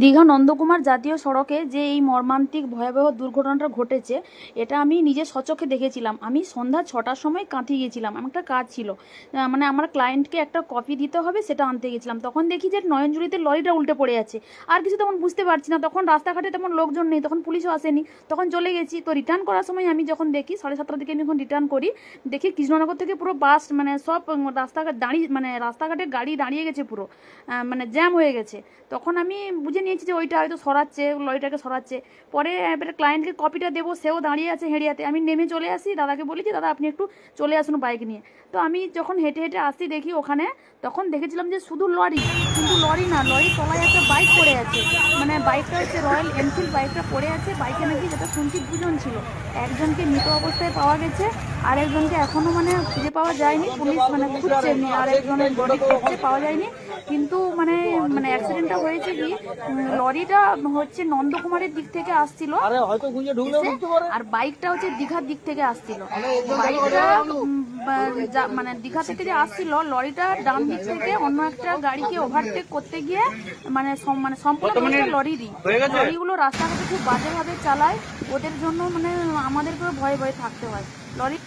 দীঘা নন্দকুমার জাতীয় সড়কে যে এই মর্মান্তিক ভয়াবহ দুর্ঘটনাটা ঘটেছে, এটা আমি নিজে সচক্ষে দেখেছিলাম। আমি সন্ধ্যা ছটার সময় কাঁথি গিয়েছিলাম। আমার একটা কাজ ছিল। মানে আমার ক্লায়েন্টকে একটা কপি দিতে হবে, সেটা আনতে গেছিলাম তখন দেখি যে নয়নজুড়িতে লরিটা উল্টে পড়ে আছে। আর কিছু তখন বুঝতে পারছি না। তখন রাস্তাঘাটে তেমন লোকজন নেই, তখন পুলিশও আসেনি। তখন চলে গেছি। তো রিটার্ন করার সময় আমি যখন দেখি, সাড়ে সাতটার দিকে আমি যখন রিটার্ন করি, দেখি কৃষ্ণনগর থেকে পুরো বাস মানে সব রাস্তাঘাট দাঁড়িয়ে মানে রাস্তাঘাটে গাড়ি দাঁড়িয়ে গেছে পুরো। মানে জ্যাম হয়ে গেছে। তখন আমি বুঝে নিয়েছি যে ওইটা হয়তো সরাচ্ছে লরিটাকে সরাচ্ছে। পরে এবারে ক্লায়েন্টকে কপিটা দেবো, সেও দাঁড়িয়ে আছে হেঁড়িয়াতে। আমি নেমে চলে আসি, দাদাকে বলি যে, দাদা, আপনি একটু চলে আসুন বাইক নিয়ে। তো আমি যখন হেঁটে হেঁটে আসি দেখি ওখানে, তখন দেখেছিলাম যে শুধু লরি কিন্তু লরি না লরি তলায় একটা বাইক পড়ে আছে। মানে বাইকটা হচ্ছে রয়্যাল এনফিল্ড বাইকটা পড়ে আছে। বাইকে নাকি যেটা শুনছি দুজন ছিল, একজনকে মৃত অবস্থায় পাওয়া গেছে। আর একজনকে এখনও মানে খুঁজে পাওয়া যায়নি পুলিশ মানে খুঁজছে এমনি আর বডি খুঁজছে পাওয়া যায়নি। কিন্তু মানে মানে অ্যাক্সিডেন্টটা হয়েছে কি লরিটা হচ্ছে নন্দকুমারের দিক থেকে আসছিল। আরে বাইকটা হচ্ছে দীঘার দিক থেকে আসছিল। বাইকটা যা- মানে দীঘা থেকে যে আসছিল লরিটা ডান দিক থেকে অন্য একটা গাড়িকে ওভারটেক করতে গিয়ে মানে মানে সম্পূর্ণ দোষটা লরিরই। লরিগুলো রাস্তাঘাটে খুব বাজেভাবে চালায় ওদের জন্য মানে আমাদেরকেও ভয়ে ভয়ে থাকতে হয়। Nói.